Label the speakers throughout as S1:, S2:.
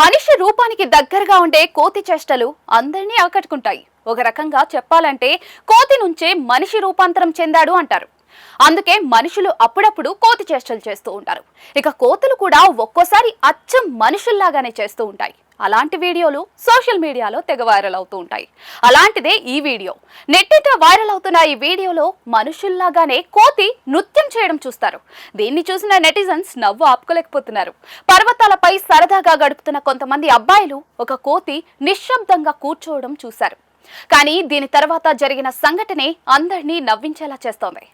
S1: మనిషి రూపానికి దగ్గరగా ఉండే కోతి చేష్టలు అందరినీ ఆకట్టుకుంటాయి. ఒక రకంగా చెప్పాలంటే కోతి నుంచే మనిషి రూపాంతరం చెందాడు అంటారు. అందుకే మనుషులు అప్పుడప్పుడు కోతి చేష్టలు చేస్తూ ఉంటారు. ఇక కోతులు కూడా ఒక్కోసారి అచ్చం మనుషుల్లాగానే చేస్తూ ఉంటాయి. అలాంటి వీడియోలు సోషల్ మీడియాలో తెగ వైరల్ అవుతూ ఉంటాయి. అలాంటిదే ఈ వీడియో. నెట్టింట వైరల్ అవుతున్న ఈ వీడియోలో మనుషుల్లాగానే కోతి నృత్యం చేయడం చూస్తారు. దీన్ని చూసిన నెటిజన్స్ నవ్వు ఆపుకోలేకపోతున్నారు. పర్వతాలపై సరదాగా గడుపుతున్న కొంతమంది అబ్బాయిలు ఒక కోతి నిశ్శబ్దంగా కూర్చోవడం చూశారు. కానీ దీని తర్వాత జరిగిన సంఘటనే అందరినీ నవ్వించేలా చేస్తోంది.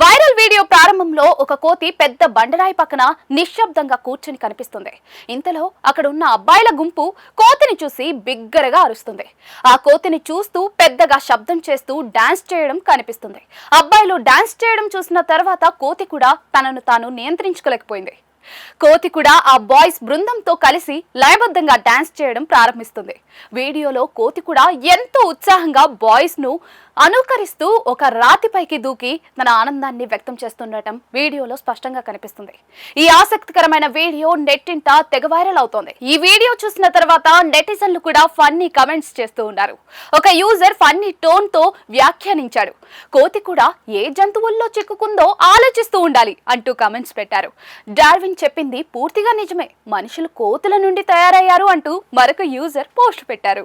S1: వైరల్ వీడియో ప్రారంభంలో ఒక కోతి పెద్ద బండరాయి పక్కన నిశ్శబ్దంగా కూర్చుని కనిపిస్తుంది. ఇంతలో అక్కడ ఉన్న అబ్బాయిల గుంపు కోతిని చూసి బిగ్గరగా అరుస్తుంది. ఆ కోతిని చూస్తూ పెద్దగా శబ్దం చేస్తూ డాన్స్ చేయడం కనిపిస్తుంది. అబ్బాయిలు డాన్స్ చేయడం చూసిన తర్వాత కోతి కూడా తనను తాను నియంత్రించుకోలేకపోయింది. కోతి కూడా ఆ బాయ్స్ బృందంతో కలిసి లయబద్ధంగా డాన్స్ చేయడం ప్రారంభిస్తుంది. వీడియోలో కోతి కూడా ఎంతో ఉత్సాహంగా బాయ్స్ను అనుకరిస్తూ ఒక రాతిపైకి దూకి తన ఆనందాన్ని వ్యక్తం చేస్తుండటం వీడియోలో స్పష్టంగా కనిపిస్తుంది. ఈ ఆసక్తికరమైన వీడియో నెట్టింట తెగ వైరల్ అవుతోంది. ఈ వీడియో చూసిన తర్వాత నెటిజన్లు కూడా ఫన్నీ కమెంట్స్ చేస్తూ ఉన్నారు. ఒక యూజర్ ఫన్నీ టోన్తో వ్యాఖ్యానించాడు. కోతి కూడా ఏ జంతువుల్లో చిక్కుకుందో ఆలోచిస్తూ ఉండాలి అంటూ కమెంట్స్ పెట్టారు. డార్విన్ చెప్పింది పూర్తిగా నిజమే. మనుషులు కోతుల నుండి తయారయ్యారు అంటూ మరొక యూజర్ పోస్ట్ పెట్టారు.